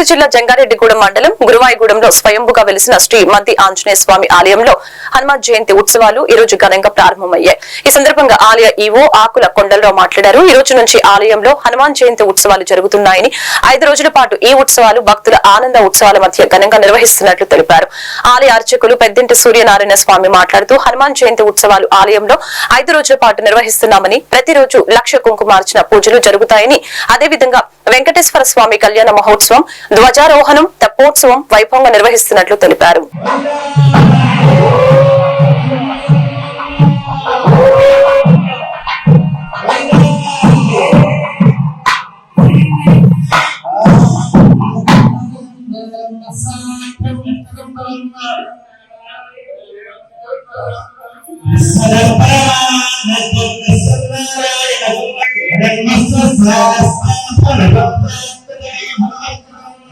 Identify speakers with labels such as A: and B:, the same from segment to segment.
A: గుంటూరు జిల్లా జంగారెడ్డిగూడెం మండలం గురువాయిగూడెంలో స్వయంభుగా వెలిసిన శ్రీ మద్ది ఆంజనేయ స్వామి ఆలయంలో హనుమాన్ జయంతి ఉత్సవాలు ఈ రోజు ఘనంగా ప్రారంభమయ్యాయి. ఈ సందర్భంగా ఆలయ ఈవో ఆకుల కొండలరావు మాట్లాడారు. ఈ రోజు నుంచి ఆలయంలో హనుమాన్ జయంతి ఉత్సవాలు జరుగుతున్నాయని ఐదు రోజుల పాటు ఈ ఉత్సవాలు భక్తుల ఆనంద ఉత్సవాల మధ్య ఘనంగా నిర్వహిస్తున్నట్లు తెలిపారు. ఆలయ అర్చకులు పెద్దింటి సూర్యనారాయణ స్వామి మాట్లాడుతూ హనుమాన్ జయంతి ఉత్సవాలు ఆలయంలో ఐదు రోజుల పాటు నిర్వహిస్తున్నామని ప్రతిరోజు లక్ష కుంకుమార్చన పూజలు జరుగుతాయని అదేవిధంగా వెంకటేశ్వర స్వామి కళ్యాణ మహోత్సవం ధ్వజారోహణం తెప్పోత్సవం వైభవంగా నిర్వహిస్తున్నట్లు తెలిపారు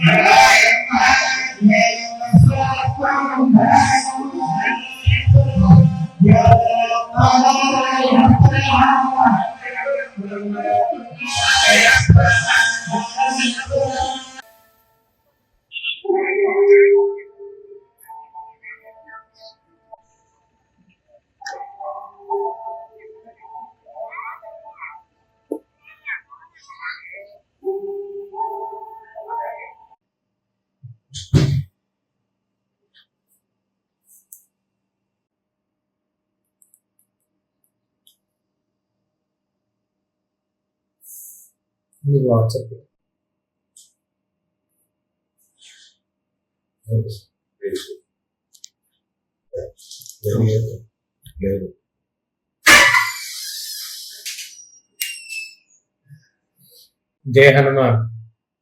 A: Yeah.
B: మీరు వాట్సాప్ జయ హనుమాన్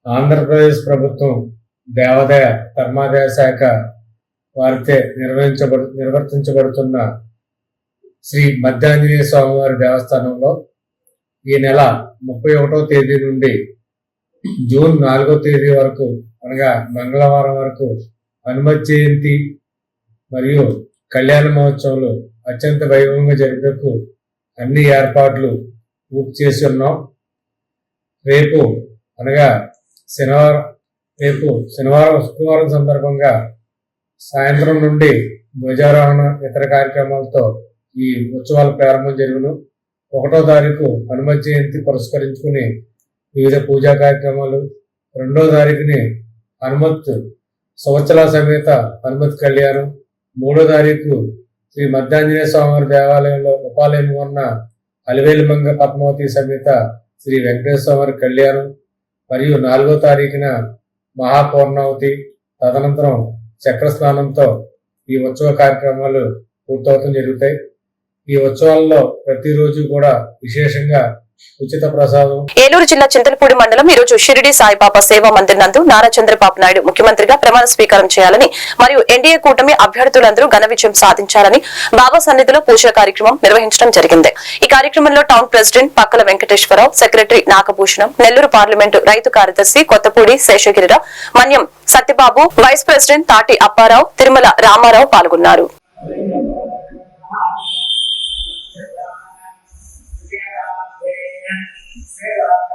B: ఆంధ్రప్రదేశ్ ప్రభుత్వం దేవాదాయ ధర్మాదాయ శాఖ వారితే నిర్వహించబడు నిర్వర్తించబడుతున్న శ్రీ మధ్యాంజనేయ స్వామివారి దేవస్థానంలో ఈ నెల ముప్పై ఒకటో తేదీ నుండి జూన్ నాలుగో తేదీ వరకు అనగా మంగళవారం వరకు హనుమత్ జయంతి మరియు కళ్యాణ మహోత్సవాలు అత్యంత వైభవంగా జరిపేందుకు అన్ని ఏర్పాట్లు పూర్తి చేసి ఉన్నాం. రేపు అనగా శనివారం రేపు శనివారం శుక్రవారం సందర్భంగా సాయంత్రం నుండి ధ్వజారోహణ ఇతర కార్యక్రమాలతో ఈ ఉత్సవాలు ప్రారంభం జరుగును. ఒకటో తారీఖు హనుమత్ జయంతి పురస్కరించుకుని వివిధ పూజా కార్యక్రమాలు. రెండో తారీఖుని హనుమత్ సంవత్సర సమేత హనుమత్ కళ్యాణం. మూడో తారీఖు శ్రీ మధ్యాంజనేయ స్వామివారి దేవాలయంలో ఉపాలయంలో ఉన్న అలివేలిమంగ పద్మావతి సమేత శ్రీ వెంకటేశ్వర కళ్యాణం. మరియు నాలుగో తారీఖున మహాపూర్ణావతి. తదనంతరం చక్ర స్నానంతో ఈ ఉత్సవ కార్యక్రమాలు పూర్తవటం జరుగుతాయి. ఈ ఉత్సవాల్లో ప్రతిరోజు కూడా విశేషంగా ఉచిత ప్రసాదం.
A: ఏలూరు జిల్లా చింతలపూడి మండలం ఈ రోజు షిరిడి సాయిబాబా సేవా మందిర్ నందు నారా చంద్రబాబు నాయుడు ముఖ్యమంత్రిగా ప్రమాణ స్వీకారం చేయాలని మరియు ఎన్డీఏ కూటమి అభ్యర్థులందరూ ఘన విజయం సాధించాలని బాబా సన్నిధిలో పూజా కార్యక్రమం నిర్వహించడం జరిగింది. ఈ కార్యక్రమంలో town president Pakkala Venkateswara Rao secretary Nagabhushanam Nellore parliament రైతు కార్యదర్శి కొత్తపూడి శేషగిరిరావు మన్యం సత్యబాబు వైస్ ప్రెసిడెంట్ తాటి అప్పారావు తిరుమల రామారావు పాల్గొన్నారు. వేసవి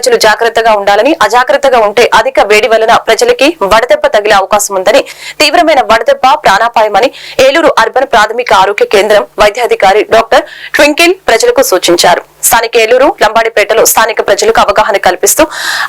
A: ప్రజలు జాగ్రత్తగా ఉండాలని అజాగ్రత్తగా ఉంటే అధిక వేడి వలన ప్రజలకి వడదెబ్బ తగిలే అవకాశం ఉందని తీవ్రమైన వడదెబ్బ ప్రాణాపాయమని ఏలూరు అర్బన్ ప్రాథమిక ఆరోగ్య కేంద్రం వైద్యాధికారి డాక్టర్ ట్వింకిల్ ప్రజలకు సూచించారు. స్థానిక ఏలూరు లంబాడిపేటలో స్థానిక ప్రజలకు అవగాహన కల్పిస్తూ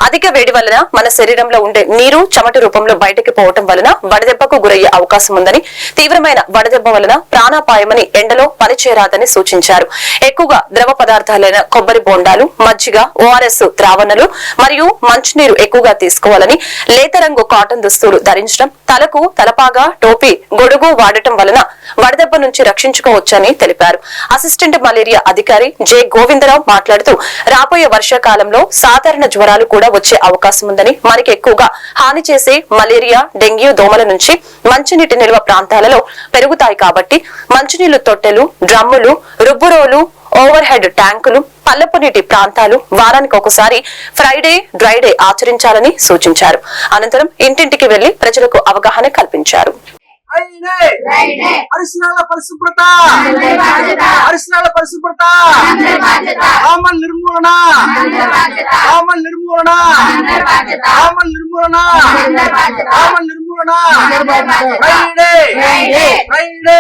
A: అధిక వేడి వలన మన శరీరంలో ఉండే నీరు చెమట రూపంలో బయటకు పోవటం వలన వడదెబ్బకు గురయ్యే అవకాశం ఉందని తీవ్రమైన వడదెబ్బ వలన ప్రాణాపాయమని ఎండలో పనిచేరాదని సూచించారు. ఎక్కువగా ద్రవ పదార్థాలైన కొబ్బరి బోండాలు మజ్జిగ ఓఆర్ఎస్ ద్రావణలు మరియు మంచినీరు ఎక్కువగా తీసుకోవాలని లేత రంగు కాటన్ దుస్తులు ధరించడం తలకు తలపాగా టోపీ గొడుగు వాడటం వలన వడదెబ్బ నుంచి రక్షించుకోవచ్చని తెలిపారు. అసిస్టెంట్ మలేరియా అధికారి జె. గోవిందరావు మాట్లాడుతూ రాబోయే వర్షాకాలంలో సాధారణ జ్వరాలు కూడా వచ్చే అవకాశం ఉందని మనకి ఎక్కువగా హాని చేసే మలేరియా డెంగ్యూ దోమల నుంచి మంచినీటి నిల్వ ప్రాంతాలలో పెరుగుతాయి కాబట్టి మంచినీళ్ళు తొట్టెలు డ్రమ్ములు రుబ్బురోలు ఓవర్ హెడ్ ట్యాంకులు పల్లపు నీటి ప్రాంతాలు వారానికి ఒకసారి ఫ్రైడే డ్రైడే ఆచరించాలని సూచించారు. అనంతరం ఇంటింటికి వెళ్ళి ప్రజలకు అవగాహన కల్పించారు.
C: పరిసరాల పరిశుభ్రత. పరిసరాల పరిశుభ్రత. ఆమల్ నిర్మూలన. ఆమల్ నిర్మూలన. ఆమల్ నిర్మూలన. ఆమల్ నిర్మూలన. ఫ్రైడే. ఫ్రైడే.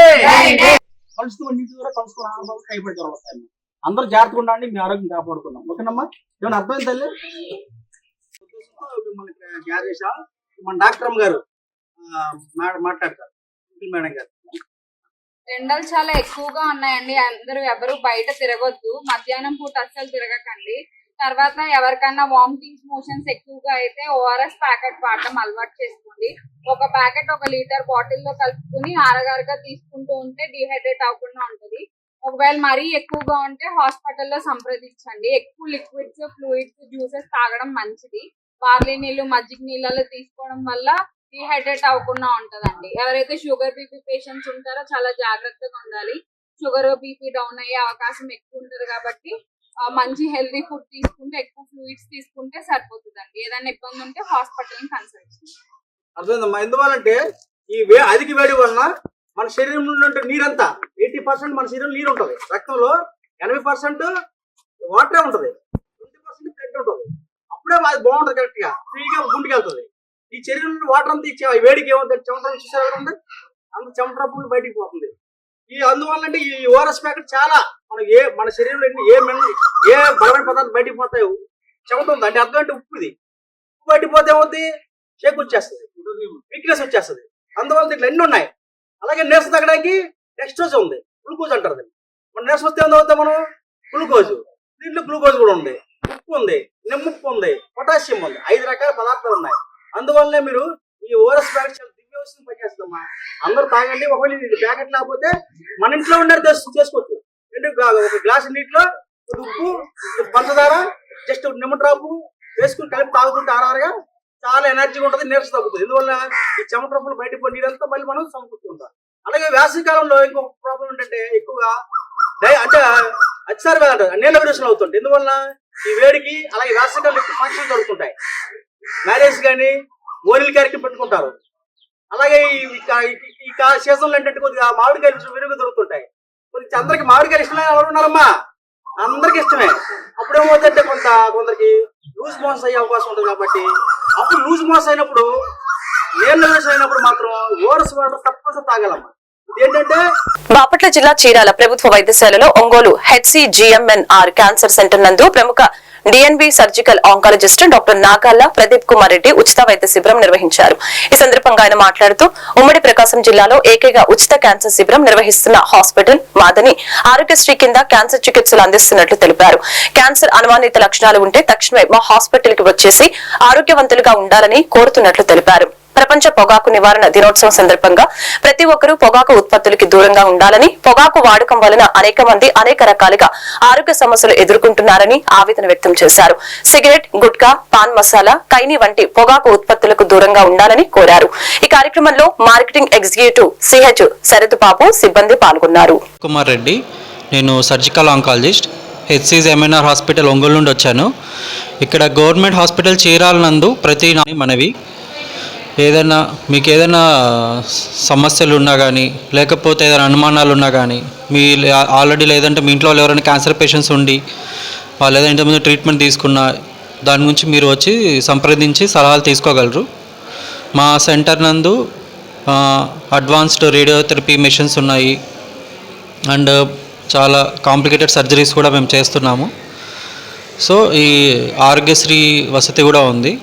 C: కలుసుకుని నీటి ద్వారా కలుసుకుని ఆహారం కైపడి వస్తాయి అందరూ జాగ్రత్తగా ఉండండి మీ ఆరోగ్యం కాపాడుకుందాం. ఓకేనమ్మా? ఏమైనా అర్థమైంది తల్లి? మిమ్మల్ని మన డాక్టర్ గారు మాట్లాడతారు. మేడం గారు.
D: ఎండలు చాలా ఎక్కువగా ఉన్నాయండి. అందరూ ఎవరు బయట తిరగొద్దు. మధ్యాహ్నం పూట అస్సలు తిరగకండి. తర్వాత ఎవరికన్నా వామిటింగ్స్ మోషన్స్ ఎక్కువగా అయితే ఓఆర్ఎస్ ప్యాకెట్ వాడడం అలవాటు చేసుకోండి. ఒక ప్యాకెట్ ఒక లీటర్ బాటిల్లో కలుపుకుని ఆరగారుగా తీసుకుంటూ ఉంటే డిహైడ్రేట్ అవ్వకుండా ఉంటుంది. ఒకవేళ మరీ ఎక్కువగా ఉంటే హాస్పిటల్లో సంప్రదించండి. ఎక్కువ లిక్విడ్స్ ఫ్లూయిడ్స్ జ్యూసెస్ తాగడం మంచిది. బార్లీ నీళ్ళు మజ్జిగ నీళ్ళలో తీసుకోవడం వల్ల డిహైడ్రేట్ అవ్వకుండా ఉంటదండి. ఎవరైతే షుగర్ బీపీ పేషెంట్స్ ఉంటారో చాలా జాగ్రత్తగా ఉండాలి. షుగర్ బీపీ డౌన్ అయ్యే అవకాశం ఎక్కువ ఉంటది కాబట్టి మంచి హెల్దీ ఫుడ్ తీసుకుంటే ఎక్కువ ఫ్లూయిడ్స్ తీసుకుంటే సరిపోతుందండి. ఏదైనా ఇబ్బంది ఉంటే హాస్పిటల్ కన్సల్ట్
C: అర్థమైందమ్మా? ఎందువల్లంటే ఈ వే అధిక వేడి వలన మన శరీరంలో ఉండే నీరంతా ఎయిటీ పర్సెంట్ మన శరీరం నీరు ఉంటుంది. రక్తంలో ఎనభై పర్సెంట్ వాటరే ఉంటుంది. ట్వంటీ పర్సెంట్ బ్లడ్ ఉంటుంది. అప్పుడే అది బాగుంటుంది కరెక్ట్గా. ఫ్రీగా గుండెకి వెళ్తుంది. ఈ శరీరంలో వాటర్ అంతా ఇచ్చే వేడికి ఏమవుతుంది? చెమట చూసారు ఉంది అంత చెమట పూలు బయటికి పోతుంది. ఈ అందువల్ల అంటే ఈ ఓఆర్ఎస్ ప్యాకెట్ చాలా మనకి ఏ మన శరీరంలో ఎన్ని- ఏ మెన్ ఏ బలమైన పదార్థాలు బయటికి పోతాయో చెమట ఉంది. అంటే అర్థం అంటే ఉప్పు ఇది. ఉప్పు బయటికి పోతే ఏమవుతుంది షేక్ వచ్చేస్తుంది. వీక్నెస్ వచ్చేస్తుంది. అందువల్ల దీంట్లో ఎన్ని ఉన్నాయి? అలాగే నీరసం తగ్గడానికి డెక్స్ట్రోజ్ ఉంది. గ్లూకోజ్ అంటారు దీన్ని. మన నీరసం వస్తే ఏం మనం? గ్లూకోజ్ దీంట్లో గ్లూకోజ్ కూడా ఉంది. ఉప్పు ఉంది. నిమ్ముప్పు ఉంది. పొటాషియం ఉంది. ఐదు రకాల పదార్థాలు ఉన్నాయి. అందువల్లనే మీరు ఈ ఓఆర్ఎస్ ప్యాకెట్ చాలా దివ్య ఔషధం పనిచేస్తుందమ్మా అందరూ తాగండి ఒకవేళ ప్యాకెట్ లేకపోతే మన ఇంట్లో ఉండేది చేసుకోవచ్చు. రెండు ఒక గ్లాస్ నీటిలో ఉప్పు పంచదార జస్ట్ నిమ్మట్రాపు వేసుకుని కలిపి తాగుతుంటే ఆరారుగా చాలా ఎనర్జీగా ఉంటుంది నీరసం తగ్గుతుంది. ఎందువల్ల ఈ చెమట రప్పులు బయటకు పోయి నీరంతా మళ్ళీ మనం సమకూర్చుకుంటాం అలాగే వేసవి కాలంలో ఇంకొక ప్రాబ్లం ఏంటంటే ఎక్కువగా అంటే అతిసారి నీళ్ళ విరేచనలు అవుతుంది ఎందువల్ల ఈ వేడికి అలాగే వేసవి కాలంలో ఎక్కువ ఫంక్షన్ జరుగుతుంటాయి. మ్యారేజ్ కానీ ఓరిల్ క్యారెక్టర్ పెట్టుకుంటారు. అలాగే ఈ సీజన్లో ఏంటంటే కొద్దిగా మామిడికాయలు విరుగు దొరుకుతుంటాయి. కొద్దిగా అందరికి మామిడికాయలు ఇష్టమే ఎవరు ఉన్నారమ్మా? అందరికి ఇష్టమే. అప్పుడు ఏమవుతుందంటే కొంత కొందరికి లూజ్ మోస్ అయ్యే అవకాశం ఉంటుంది కాబట్టి అప్పుడు లూజ్ మోస్ అయినప్పుడు నీళ్ళ లూజ్ అయినప్పుడు మాత్రం ఓరస్ వాటర్ తప్పనిసరి తాగాలమ్మా.
A: బాపట్ల జిల్లా చీరాల ప్రభుత్వ వైద్యశాలలో ఒంగోలు హెచ్సిజిఎంఎన్ఆర్ క్యాన్సర్ సెంటర్ నందు ప్రముఖ DNB surgical oncologist doctor Nagalla Pradeep Kumar Reddy ఉచిత వైద్య శిబిరం నిర్వహించారు. ఈ సందర్భంగా ఆయన మాట్లాడుతూ ఉమ్మడి ప్రకాశం జిల్లాలో ఏకైక ఉచిత క్యాన్సర్ శిబిరం నిర్వహిస్తున్న హాస్పిటల్ మాదని ఆరోగ్యశ్రీ కింద క్యాన్సర్ చికిత్సలు అందిస్తున్నట్లు తెలిపారు. క్యాన్సర్ అనుమానిత లక్షణాలు ఉంటే తక్షణమే మా హాస్పిటల్కి వచ్చేసి ఆరోగ్యవంతులుగా ఉండాలని కోరుతున్నట్లు తెలిపారు. ప్రపంచ పొగాకు నివారణ దినోత్సవం సందర్భంగా ప్రతి ఒక్కరూ పొగాకు ఉత్పత్తులకి దూరంగా ఉండాలని పొగాకు వాడకం వలన అనేక మంది అనేక రకాలుగా ఆరోగ్య సమస్యలు ఎదుర్కొంటున్నారని ఆవేదన వ్యక్తం చేశారు. సిగరెట్ గుట్కా పాన్ మసాలా కైని వంటి పొగాకు ఉత్పత్తులకు దూరంగా ఉండాలని కోరారు. ఈ కార్యక్రమంలో marketing executive CH Sharath Babu సిబ్బంది పాల్గొన్నారు.
E: కుమార్ రెడ్డి. నేను surgical oncologist HCG MNR hospital Ongole నుండి వచ్చాను. ఇక్కడ గవర్నమెంట్ హాస్పిటల్ చీరాల నందు ప్రతి మనవి ఏదైనా మీకు ఏదైనా సమస్యలు ఉన్నా కానీ లేకపోతే ఏదైనా అనుమానాలు ఉన్నా కానీ మీ ఆల్రెడీ లేదంటే మీ ఇంట్లో వాళ్ళు ఎవరైనా క్యాన్సర్ పేషెంట్స్ ఉండి వాళ్ళు ఏదైనా ఇంతకుముందు ట్రీట్మెంట్ తీసుకున్నా దాని గురించి మీరు వచ్చి సంప్రదించి సలహాలు తీసుకోగలరు. మా సెంటర్ నందు అడ్వాన్స్డ్ రేడియోథెరపీ మెషిన్స్ ఉన్నాయి. అండ్ చాలా కాంప్లికేటెడ్ సర్జరీస్ కూడా మేము చేస్తున్నాము. సో ఈ ఆరోగ్యశ్రీ వసతి కూడా ఉంది.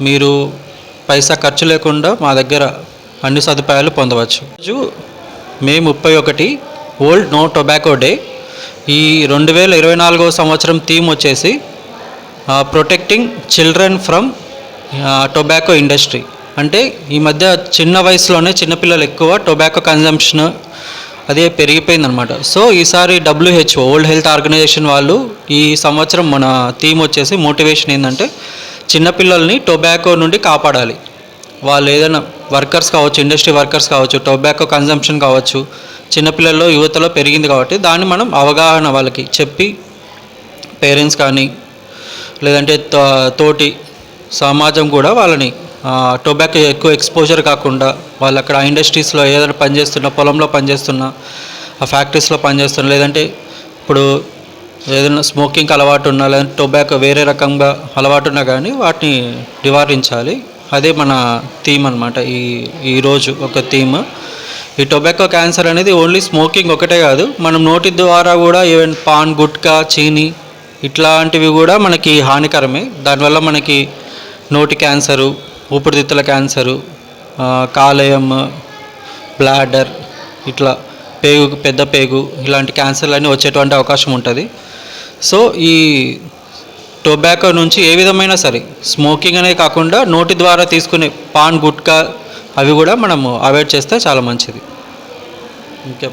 E: మీరు పైసా ఖర్చు లేకుండా మా దగ్గర అన్ని సదుపాయాలు పొందవచ్చు. రోజు మే ముప్పై ఒకటి ఓల్డ్ నో టొబాకో డే ఈ రెండు వేల ఇరవై నాలుగవ సంవత్సరం థీమ్ వచ్చేసి protecting children from tobacco industry అంటే ఈ మధ్య చిన్న వయసులోనే చిన్నపిల్లలు ఎక్కువ టొబాకో కన్జంప్షన్ అదే పెరిగిపోయిందనమాట సో ఈసారి డబ్ల్యూహెచ్ఓ వరల్డ్ హెల్త్ ఆర్గనైజేషన్ వాళ్ళు ఈ సంవత్సరం మన థీమ్ వచ్చేసి మోటివేషన్ ఏంటంటే చిన్నపిల్లల్ని టొబాకో నుండి కాపాడాలి. వాళ్ళు ఏదైనా వర్కర్స్ కావచ్చు ఇండస్ట్రీ వర్కర్స్ కావచ్చు టొబాకో కన్జంప్షన్ కావచ్చు చిన్నపిల్లల్లో యువతలో పెరిగింది కాబట్టి దాన్ని మనం అవగాహన వాళ్ళకి చెప్పి పేరెంట్స్ కానీ లేదంటే తో- తోటి సమాజం కూడా వాళ్ళని టొబాకో ఎక్కువ ఎక్స్పోజర్ కాకుండా వాళ్ళు అక్కడ ఇండస్ట్రీస్లో ఏదైనా పనిచేస్తున్నా పొలంలో పనిచేస్తున్నా ఆ ఫ్యాక్టరీస్లో పనిచేస్తున్నా లేదంటే ఇప్పుడు ఏదైనా స్మోకింగ్ అలవాటు ఉన్నా లేదంటే టొబాకో వేరే రకంగా అలవాటు ఉన్నా కానీ వాటిని నివారించాలి. అదే మన థీమ్ అనమాట ఈ ఈరోజు ఒక థీమ్. ఈ టొబాకో క్యాన్సర్ అనేది ఓన్లీ స్మోకింగ్ ఒకటే కాదు. మనం నోటి ద్వారా కూడా ఈవెన్ పాన్ గుట్కా చీని ఇట్లాంటివి కూడా మనకి హానికరమే. దానివల్ల మనకి నోటి క్యాన్సరు ఊపిరితిత్తుల క్యాన్సరు కాలేయం బ్లాడర్ ఇట్లా పేగు పెద్ద పేగు ఇలాంటి క్యాన్సర్లు అన్నీ వచ్చేటువంటి అవకాశం ఉంటుంది. సో ఈ టొబాకో నుంచి ఏ విధమైన సరే స్మోకింగ్ అనే కాకుండా నోటి ద్వారా తీసుకునే పాన్ గుట్కా అవి కూడా మనము అవాయిడ్ చేస్తే చాలా మంచిది. ఇంకే?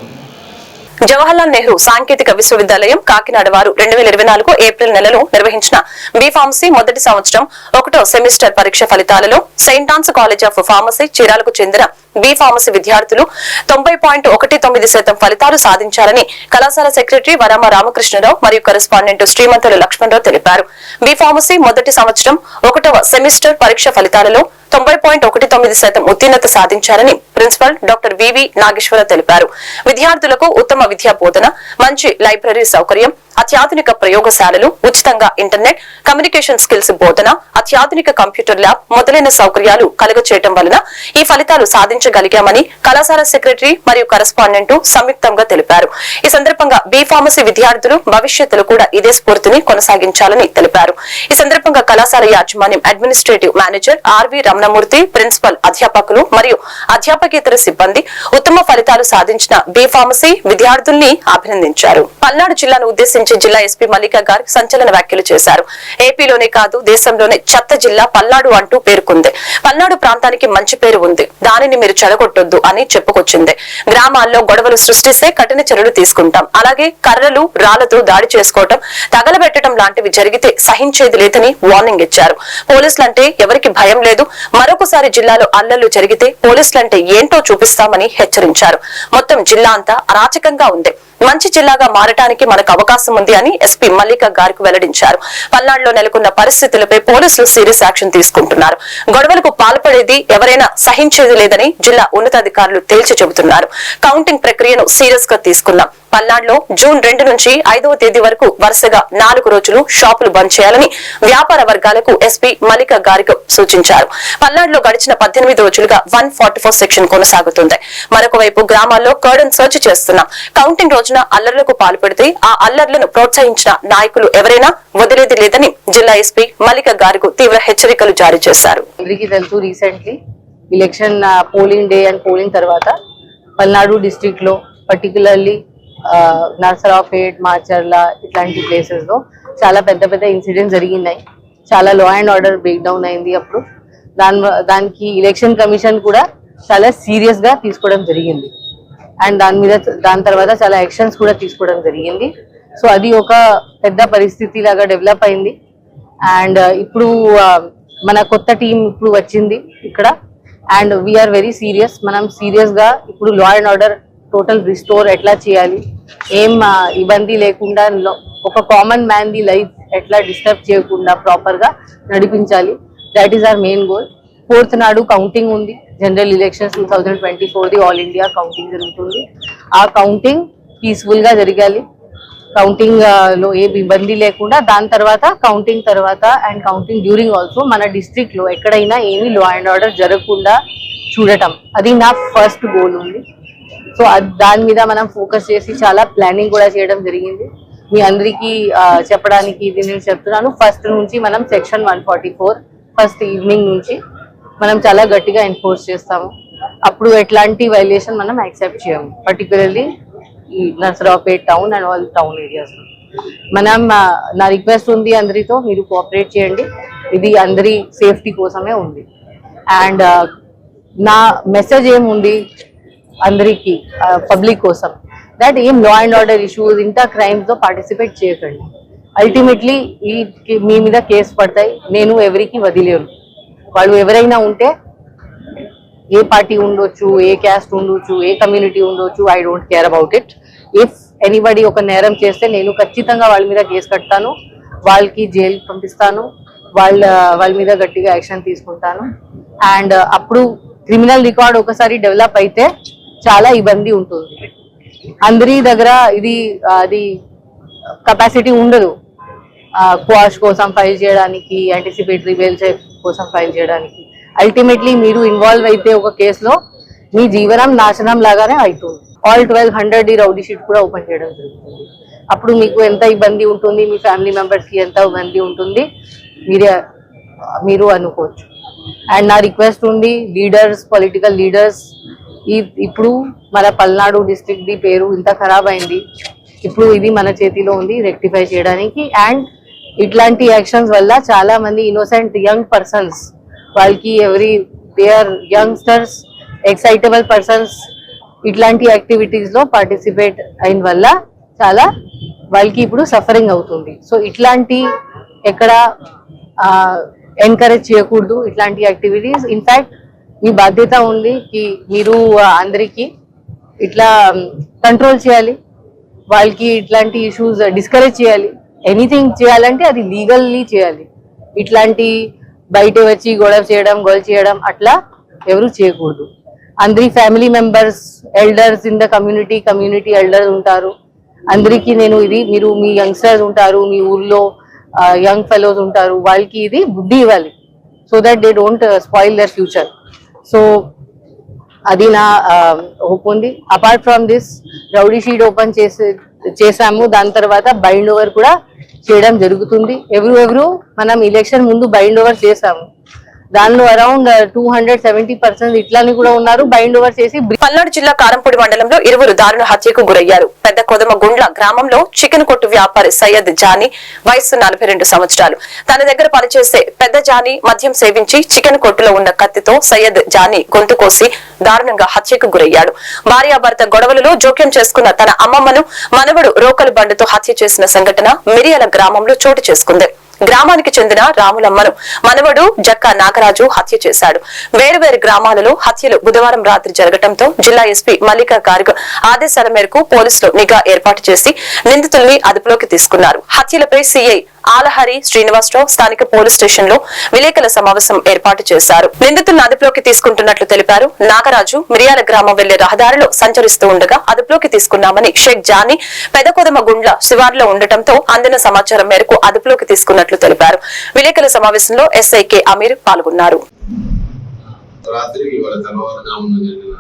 A: జవహర్లాల్ నెహ్రూ సాంకేతిక విశ్వవిద్యాలయం కాకినాడ వారు రెండు వేల ఇరవై నాలుగు ఏప్రిల్ నెలలో నిర్వహించిన బి ఫార్మసీ మొదటి సంవత్సరం ఒకటో సెమిస్టర్ పరీక్ష ఫలితాలలో Saint Ann's College of Pharmacy చీరాలకు చెందిన బి ఫార్మసీ విద్యార్థులు తొంభై పాయింట్ ఒకటి తొమ్మిది శాతం ఫలితాలు సాధించారని కళాశాల సెక్రటరీ వరామ రామకృష్ణరావు మరియు కరెస్పాండెంట్ శ్రీమంతులు లక్ష్మణరావు తెలిపారు. బి ఫార్మసీ మొదటి సంవత్సరం ఒకటవ సెమిస్టర్ పరీక్ష ఫలితాలలో తొంభై పాయింట్ ఒకటి తొమ్మిది శాతం ఉత్తీర్ణత సాధించారని ప్రిన్సిపల్ డాక్టర్ వివి నాగేశ్వర తెలిపారు. విద్యార్థులకు ఉత్తమ విద్యా బోధన మంచి లైబ్రరీ సౌకర్యం అత్యాధునిక ప్రయోగశాలలు ఉచితంగా ఇంటర్నెట్ కమ్యూనికేషన్ స్కిల్స్ బోధన అత్యాధునిక కంప్యూటర్ ల్యాబ్ మొదలైన సౌకర్యాలు కలుగచేయటం వలన ఈ ఫలితాలు సాధించగలిగామని కళాశాల సెక్రటరీ మరియు కరస్పాండెంట్ సంయుక్తంగా తెలిపారు. ఈ సందర్భంగా బి ఫార్మసీ విద్యార్థులు భవిష్యత్తులో కూడా ఇదే స్ఫూర్తిని కొనసాగించాలని తెలిపారు. ఈ సందర్భంగా కళాశాల యాజమాన్యం administrative manager RV Ramanamurthy principal అధ్యాపకులు మరియు అధ్యాపకేతర సిబ్బంది ఉత్తమ ఫలితాలు సాధించిన బి ఫార్మసీ విద్యార్థుల్ని అభినందించారు. పల్నాడు జిల్లాను ఉద్దేశించి జిల్లా ఎస్పీ మల్లిక గారికి సంచలన వ్యాఖ్యలు చేశారు. ఏపీలోనే కాదు దేశంలోనే చెత్త జిల్లా పల్నాడు అంటూ పేర్కొంది. పల్నాడు ప్రాంతానికి మంచి పేరు ఉంది. దానిని మీరు చెడగొట్టొద్దు అని చెప్పుకొచ్చింది. గ్రామాల్లో గొడవలు సృష్టిస్తే కఠిన చర్యలు తీసుకుంటాం. అలాగే కర్రలు రాళ్ళతో దాడి చేసుకోవటం తగలబెట్టడం లాంటివి జరిగితే సహించేది లేదని వార్నింగ్ ఇచ్చారు. పోలీసులంటే ఎవరికి భయం లేదు. మరొకసారి జిల్లాలో అల్లర్లు జరిగితే పోలీసులంటే ఏంటో చూపిస్తామని హెచ్చరించారు. మొత్తం జిల్లా అంతా అరాచకంగా ఉంది. మంచి జిల్లాగా మారటానికి మనకు అవకాశం ఉంది అని ఎస్పీ మల్లిక గారికి వెల్లడించారు. పల్నాడులో నెలకొన్న పరిస్థితులపై పోలీసులు సీరియస్ యాక్షన్ తీసుకుంటున్నారు. గొడవలకు పాల్పడేది ఎవరైనా సహించేది లేదని జిల్లా ఉన్నతాధికారులు తేల్చి చెబుతున్నారు. కౌంటింగ్ ప్రక్రియను సీరియస్గా తీసుకున్నాం పల్నాడులో జూన్ రెండు నుంచి ఐదవ తేదీ వరకు వరుసగా నాలుగు రోజులు షాపులు బంద్ చేయాలని వ్యాపార వర్గాలకు ఎస్పీ మల్లిక గారికి సూచించారు. పల్నాడులో గడిచిన పద్దెనిమిది రోజులుగా వన్ ఫార్టీ ఫోర్ సెక్షన్ కొనసాగుతుంది. మరొక వైపు గ్రామాల్లో కర్డన్ సర్చ్ చేస్తున్నాం. కౌంటింగ్ రోజున అల్లర్లకు పాల్పడితే ఆ అల్లర్లను ప్రోత్సహించిన నాయకులు ఎవరైనా వదిలేది లేదని జిల్లా ఎస్పీ మల్లిక గారికి తీవ్ర హెచ్చరికలు జారీ చేశారు.
F: Recently election polling day and polling తర్వాత పల్నాడు డిస్ట్రిక్ట్లో పర్టికులర్లీ నర్సరావుపేట్ మాచర్ల ఇట్లాంటి ప్లేసెస్లో చాలా పెద్ద పెద్ద ఇన్సిడెంట్స్ జరిగినాయి. చాలా law and order break down అయింది అప్పుడు. దాని దానికి ఎలక్షన్ కమిషన్ కూడా చాలా సీరియస్గా తీసుకోవడం జరిగింది. అండ్ దాని మీద దాని తర్వాత చాలా యాక్షన్స్ కూడా తీసుకోవడం జరిగింది. సో అది ఒక పెద్ద పరిస్థితి లాగా డెవలప్ అయింది అండ్ uh, ఇప్పుడు uh, మన కొత్త టీం ఇప్పుడు వచ్చింది ఇక్కడ. అండ్ వీఆర్ వెరీ సీరియస్ మనం సీరియస్గా ఇప్పుడు law and order total restore ఎట్లా చేయాలి? ఏం uh, ఇబ్బంది లేకుండా ఒక కామన్ మ్యాన్ ది లైఫ్ ఎట్లా డిస్టర్బ్ చేయకుండా ప్రాపర్గా నడిపించాలి? That is our main goal fourth నాడు కౌంటింగ్ ఉంది. General elections two thousand twenty four the all India counting జరుగుతుంది. ఆ కౌంటింగ్ పీస్ఫుల్గా జరగాలి. కౌంటింగ్లో ఏ ఇబ్బంది లేకుండా దాని తర్వాత కౌంటింగ్ తర్వాత అండ్ కౌంటింగ్ డ్యూరింగ్ ఆల్సో మన డిస్టిక్లో ఎక్కడైనా ఏమీ లా అండ్ ఆర్డర్ జరగకుండా చూడటం. అది నా ఫస్ట్ గోల్ ఉంది. సో దాని మీద మనం ఫోకస్ చేసి చాలా ప్లానింగ్ కూడా చేయడం జరిగింది. మీ అందరికీ చెప్పడానికి ఇది నేను చెప్తున్నాను. ఫస్ట్ నుంచి మనం section one forty four first evening నుంచి మనం చాలా గట్టిగా ఎన్ఫోర్స్ చేస్తాము. అప్పుడు ఎట్లాంటి వైలేషన్ మనం యాక్సెప్ట్ చేయము. పర్టికులర్లీ ఈ Narasaraopet town and all town areas మనం నా రిక్వెస్ట్ ఉంది అందరితో మీరు కోఆపరేట్ చేయండి. ఇది అందరి సేఫ్టీ కోసమే ఉంది. అండ్ నా మెసేజ్ ఏముంది అందరికీ పబ్లిక్ కోసం? దట్ ఏం లా అండ్ ఆర్డర్ ఇష్యూస్ ఇంత క్రైమ్స్తో పార్టిసిపేట్ చేయకండి. అల్టిమేట్లీ ఈ మీ మీద కేసు పడతాయి. నేను ఎవరికి వదిలేను. వాళ్ళు ఎవరైనా ఉంటే ఏ పార్టీ ఉండొచ్చు ఏ క్యాస్ట్ ఉండొచ్చు ఏ కమ్యూనిటీ ఉండొచ్చు I don't care about it if anybody ఒక నేరం చేస్తే నేను ఖచ్చితంగా వాళ్ళ మీద కేసు కడతాను వాళ్ళకి జైలు పంపిస్తాను వాళ్ళ వాళ్ళ మీద గట్టిగా యాక్షన్ తీసుకుంటాను. అండ్ uh, అప్పుడు క్రిమినల్ రికార్డ్ ఒకసారి డెవలప్ అయితే చాలా ఇబ్బంది ఉంటుంది. అందరి దగ్గర ఇది అది కెపాసిటీ ఉండదు. Uh, క్వాష్ కోసం ఫైల్ చేయడానికి యాంటిసిపేటరీ బెయిల్ కోసం ఫైల్ చేయడానికి. అల్టిమేట్లీ మీరు ఇన్వాల్వ్ అయితే ఒక కేసులో మీ జీవనం నాశనం లాగానే అవుతుంది ఆల్ ట్వెల్వ్ హండ్రెడ్ ఈ రౌడీ షీట్ కూడా ఓపెన్ చేయడం జరుగుతుంది. అప్పుడు మీకు ఎంత ఇబ్బంది ఉంటుంది మీ ఫ్యామిలీ మెంబర్స్కి ఎంత ఇబ్బంది ఉంటుంది మీరే మీరు అనుకోవచ్చు. అండ్ నా రిక్వెస్ట్ ఉంది లీడర్స్ పొలిటికల్ లీడర్స్ ఈ ఇప్పుడు మన పల్నాడు డిస్ట్రిక్ట్ ది పేరు ఇంత ఖరాబ్ అయింది. ఇప్పుడు ఇది మన చేతిలో ఉంది రెక్టిఫై చేయడానికి. అండ్ ఇట్లాంటి యాక్షన్స్ వల్ల చాలా మంది ఇన్నోసెంట్ యంగ్ పర్సన్స్ వాళ్ళకి every they are youngsters excitable persons ఇట్లాంటి యాక్టివిటీస్లో పార్టిసిపేట్ అయిన వల్ల చాలా వాళ్ళకి ఇప్పుడు సఫరింగ్ అవుతుంది. సో ఇట్లాంటి ఎక్కడ ఎంకరేజ్ చేయకూడదు ఇట్లాంటి యాక్టివిటీస్ ఇన్ఫాక్ట్ మీ బాధ్యత ఉంది కి మీరు అందరికీ ఇట్లా కంట్రోల్ చేయాలి. వాళ్ళకి ఇట్లాంటి ఇష్యూస్ డిస్కరేజ్ చేయాలి. ఎనీథింగ్ చేయాలంటే అది లీగల్లీ చేయాలి. ఇట్లాంటి బయట వచ్చి గొడవ చేయడం గొడవ చేయడం అట్లా ఎవరు చేయకూడదు. అందరి family members elders in the community community elders ఉంటారు. అందరికీ నేను ఇది మీరు మీ యంగ్స్టర్స్ ఉంటారు మీ ఊర్లో యంగ్ ఫెలోస్ ఉంటారు. వాళ్ళకి ఇది బుద్ధి ఇవ్వాలి. So that they don't spoil their future so అది నా హోప్ ఉంది. Apart from this rowdy sheet open చేసే చేసాము దాని తర్వాత బైండ్ ఓవర్ కూడా చేయడం జరుగుతుంది. ఎవరు ఎవరు మనం ఎలక్షన్ ముందు బైండ్ ఓవర్ చేసాము దానిలో around two hundred seventy percent ఇట్లాని కూడా ఉన్నారు. బైండ్ ఓవర్ చేసి
A: పల్నాడు జిల్లా కారంపూడి మండలంలో ఇరువురు దారుణ హత్యకు గురయ్యారు. పెద్ద కొదమ గుండ్ల గ్రామంలో చికెన్ కొట్టు వ్యాపారి సయ్యద్ జానీ వయస్సు నలభై రెండు సంవత్సరాలు. తన దగ్గర పనిచేసే పెద్ద జానీ మద్యం సేవించి చికెన్ కొట్టులో ఉన్న కత్తితో సయ్యద్ జానీ గొంతు కోసి దారుణంగా హత్యకు గురయ్యాడు. భార్యాభర్త గొడవలలో జోక్యం చేసుకున్న తన అమ్మమ్మను మనవడు రోకలు బండుతో హత్య చేసిన సంఘటన మిరియాల గ్రామంలో చోటు చేసుకుంది. గ్రామానికి చెందిన రాములమ్మను మనవడు జక్క నాగరాజు హత్య చేశాడు. వేరు వేరు గ్రామాలలో హత్యలు బుధవారం రాత్రి జరగటంతో జిల్లా ఎస్పీ మల్లికా గార్గ్ ఆదేశాల మేరకు పోలీసులు నిఘా ఏర్పాటు చేసి నిందితుల్ని అదుపులోకి తీసుకున్నారు. హత్యలపై సీఐ ఆలహరి శ్రీనివాసరావు స్థానిక పోలీస్ స్టేషన్లో విలేకరుల సమావేశం ఏర్పాటు చేశారు. నిందితులను అదుపులోకి తీసుకుంటున్నట్లు తెలిపారు. నాగరాజు మిరియాల గ్రామం వెళ్ళే రహదారిలో సంచరిస్తూ ఉండగా అదుపులోకి తీసుకున్నామని షేక్ జానీ పెదకొదమ గుండ్ల శివారులో ఉండటంతో అందిన సమాచారం మేరకు అదుపులోకి తీసుకున్నట్లు తెలిపారు. విలేకరుల సమావేశంలో ఎస్ఐకే అమీర్ పాల్గొన్నారు.
G: రాత్రి ఇవాళ తెల్లవారుజామున జరిగిన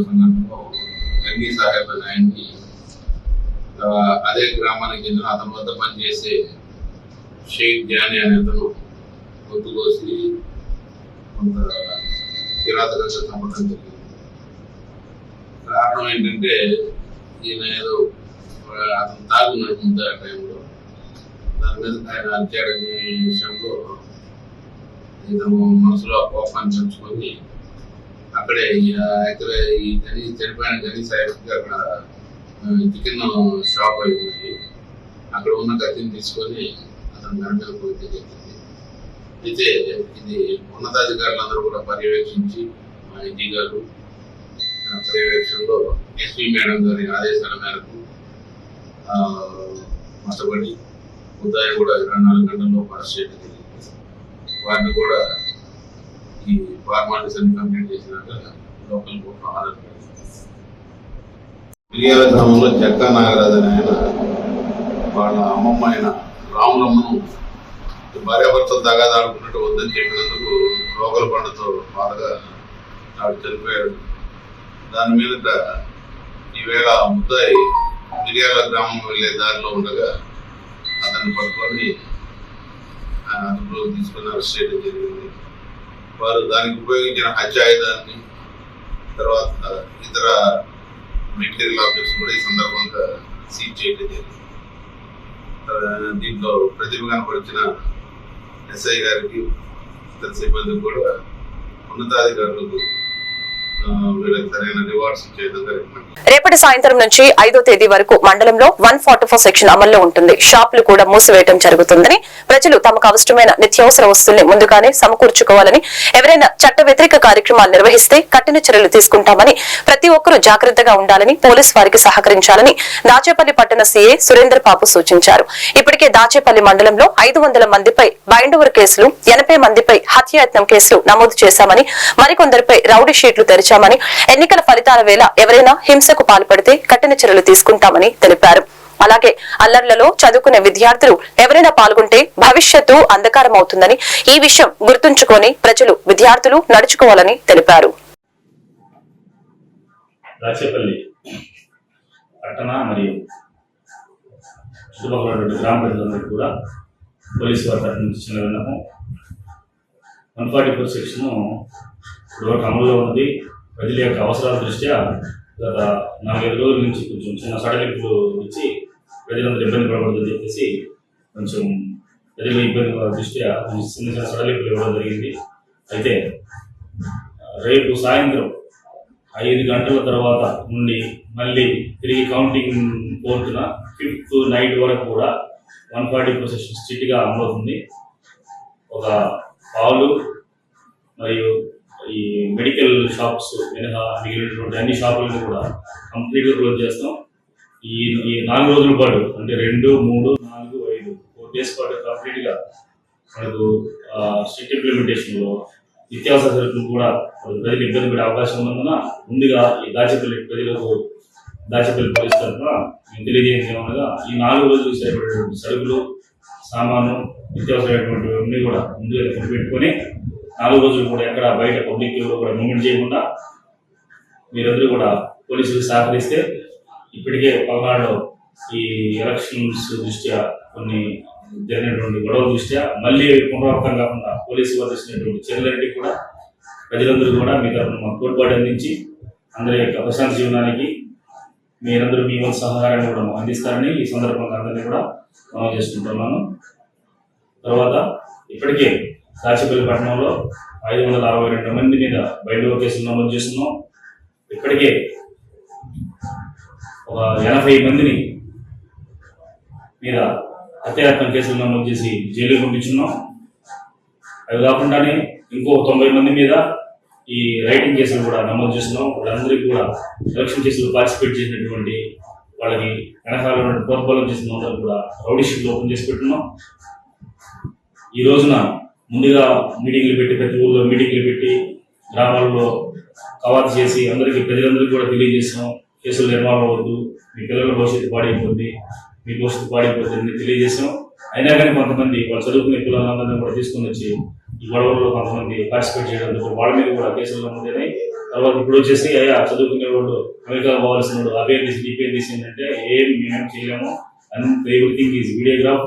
G: సంఘటనలో సాహెబ్ అనే ఆయన్ని అదే గ్రామానికి చెందిన అతని వద్ద పనిచేసే షేక్ జానీ అనే అతను గొంతు కొంత కిరాతకంగా చంపడం జరిగింది కారణం ఏంటంటే ఈయన ఏదో అతను తాగున్నాడు ముందు ఆ టైంలో. దాని మీద ఆయన అరిచాడనే విషయంలో ఇతను మనసులో కోపాన్ని పెంచుకొని అక్కడే యాక్చువల్ ఈ గని చనిపోయిన గని సాహిబ్కి అక్కడ చికెన్ షాప్ అయి ఉన్నాయి అక్కడ ఉన్న కత్తిని తీసుకొని అతను దాని పోతే జరిగింది అయితే ఇది ఉన్నతాధికారులందరూ కూడా పర్యవేక్షించి మా ఇంటి గారు ఆ, పర్యవేక్షణలో ఎస్పీ మేడం గారి ఆదేశాల మేరకు ఆ, మతబడి ఉదయం కూడా ఇరవై నాలుగు గంటల్లో అరెస్ట్ చేయడం జరిగింది. వారిని కూడా ఈ ఫార్మాలిటీస్ అన్ని కంప్లీట్ చేసినాక లోకల్ కోర్టు ఆర్డర్ మిరియాల గ్రామంలో చెక్క నాగరాజు ఆయన వాళ్ళ అమ్మమ్మ అయిన రాములమ్మను భార్యాభర్తలు దగాదాడుకున్నట్టు వద్దని చెప్పినందుకు లోకల పండుతో బాధగా ఆవిడ చనిపోయాడు. దాని మీదట ఈవేళ ముద్దాయి మిరియాల గ్రామం వెళ్ళే దారిలో ఉండగా అతన్ని పట్టుకొని ఆ, అదుపులోకి తీసుకుని అరెస్ట్ చేయడం జరిగింది. వారు దానికి ఉపయోగించిన హత్యాయుధాన్ని తర్వాత ఇతర మెటీరియల్ ఆబ్జెక్ట్స్ కూడా ఈ సందర్భంగా సీజ్ చేయడం జరిగింది. దీంట్లో ప్రతిభ కనపరిచిన ఎస్ఐ గారికి ఇతర సిబ్బంది కూడా ఉన్నతాధికారులకు వీళ్ళకి సరైన రివార్డ్స్
A: రేపటి సాయంత్రం నుంచి ఐదో తేదీ వరకు మండలంలో వన్ ఫార్టీ ఫోర్ సెక్షన్ అమల్లో ఉంటుంది. షాపులు కూడా మూసివేయడం జరుగుతుందని ప్రజలు తమకు అవసరమైన నిత్యావసర వస్తువుల్ని ముందుగానే సమకూర్చుకోవాలని ఎవరైనా చట్ట వ్యతిరేక కార్యక్రమాలు నిర్వహిస్తే కఠిన చర్యలు తీసుకుంటామని ప్రతి ఒక్కరూ జాగ్రత్తగా ఉండాలని పోలీసు వారికి సహకరించాలని దాచేపల్లి పట్టణ సీఏ సురేందర్ బాబు సూచించారు. ఇప్పటికే దాచేపల్లి మండలంలో ఐదు వందల మందిపై బైండోవర్ కేసులు ఎనభై మందిపై హత్యాయత్నం కేసులు నమోదు చేశామని మరికొందరిపై రౌడీ షీట్లు తెరిచామని ఎన్నికల ఫలితాల వేళ ఎవరైనా హింసకు పాల్పడితే కఠిన చర్యలు తీసుకుంటామని తెలిపారు. అలాగే అల్లర్లలో చదువుకునే విద్యార్థులు ఎవరైనా పాల్గొంటే భవిష్యత్తు అంధకారం అవుతుందని ఈ విషయం గుర్తుంచుకొని ప్రజలు విద్యార్థులు నడుచుకోవాలని తెలిపారు.
H: పోలీసు వారి తరఫు నుంచి చిన్న విన్నపం. వన్ ఫార్టీ ఫోర్ సెక్షన్ ఇప్పటివరకు అమలులో ఉంది ప్రజల యొక్క అవసరాల దృష్ట్యా గత నాలుగైదు రోజుల నుంచి కొంచెం చిన్న సడలింపులు ఇచ్చి ప్రజలందరూ ఇబ్బంది పడకూడదని చెప్పేసి కొంచెం ప్రజల ఇబ్బంది దృష్ట్యా కొంచెం చిన్న చిన్న సడలింపులు ఇవ్వడం జరిగింది. అయితే రేపు సాయంత్రం ఐదు గంటల తర్వాత నుండి మళ్ళీ తిరిగి కౌంటింగ్ కోరుతున్న ఫిఫ్త్ నైట్ వరకు కూడా వన్ ఫార్టీ ప్రొసెషన్ స్ట్రిక్ట్గా అమలవుతుంది. ఒక పాలు మరియు ఈ మెడికల్ షాప్స్ మినహా మిగిలినటువంటి అన్ని షాపులను కూడా కంప్లీట్గా క్లోజ్ చేస్తాం. ఈ ఈ నాలుగు రోజుల పాటు అంటే రెండు మూడు నాలుగు ఐదు ఫోర్ డేస్ పాటు కంప్లీట్గా మనకు స్ట్రిక్ట్ ఇంప్లిమెంటేషన్లో నిత్యావసర సరుకులు కూడా ప్రజలు ఇబ్బంది పడే అవకాశం ఉన్నందున ముందుగా ఈ దాచేపల్లి ప్రజలకు దాచేపల్లి పోలీస్ తరఫున మేము తెలియజేయడం ఏమనగా ఈ నాలుగు రోజులు సరిపడేటువంటి సరుకులు సామాను నిత్యావసరమైనటువంటి అన్నీ కూడా ముందుగా పెట్టుకొని నాలుగు రోజులు కూడా ఎక్కడ బయట పబ్లిక్ కూడా మూమెంట్ చేయకుండా మీరందరూ కూడా పోలీసులకు సహకరిస్తే ఇప్పటికే పల్నాడులో ఈ ఎలక్షన్స్ దృష్ట్యా కొన్ని జరిగినటువంటి గొడవ దృష్ట్యా మళ్ళీ పునరావృతం కాకుండా పోలీసు వారు చేసినటువంటి చర్యలన్నింటినీ కూడా ప్రజలందరూ కూడా మీ తరఫున మాకు తోడ్పాటు అందించి అందరి యొక్క ప్రశాంత జీవనానికి మీరందరూ మీ వంతు సహకారాన్ని కూడా అందిస్తారని ఈ సందర్భంగా అందరినీ కూడా మనం చేసుకుంటున్నాను తర్వాత ఇప్పటికే కాచిపల్లి పట్టణంలో ఐదు వందల అరవై రెండు మంది మీద బయట కేసులు నమోదు చేస్తున్నాం. ఇప్పటికే ఒక ఎనభై మందిని మీద హత్యాయత్నం కేసులు నమోదు చేసి జైలుకి పంపించున్నాం. అవి కాకుండానే ఇంకో తొంభై మంది మీద ఈ రైటింగ్ కేసులు కూడా నమోదు చేస్తున్నాం. వాళ్ళందరికీ కూడా ఎలక్షన్ కేసులు పార్టిసిపేట్ చేసినటువంటి వాళ్ళకి వెనకాల ఉన్న ప్రోత్బలం చేసిన వాళ్ళకి కూడా రౌడీషిప్లు ఓపెన్ చేసి పెట్టున్నాం. ఈ రోజున ముందుగా మీటింగ్లు పెట్టి ప్రతి ఊళ్ళో మీటింగ్లు పెట్టి గ్రామాల్లో కవాతు చేసి అందరికీ ప్రజలందరికీ కూడా తెలియజేసాం కేసులు నిర్మాణం అవ్వద్దు మీ పిల్లల భవిష్యత్తు పాడైపోతుంది మీ భవిష్యత్తు పాడైపోతుంది అని తెలియజేసాం అయినా కానీ కొంతమంది వాళ్ళు చదువుకునే పిల్లలందరినీ కూడా తీసుకొని వచ్చి ఈ గొడవల్లో కొంతమంది పార్టిసిపేట్ చేయడంతో వాళ్ళ మీద కూడా కేసులు నమోదైనాయి తర్వాత ఇప్పుడు వచ్చేసి అయ్యా చదువుకునే వాళ్ళు అమెరికా పోవాల్సిన వాళ్ళు అవేర్ డిపేర్ తీసి ఏం మేము చేయలేము. And everything is videograph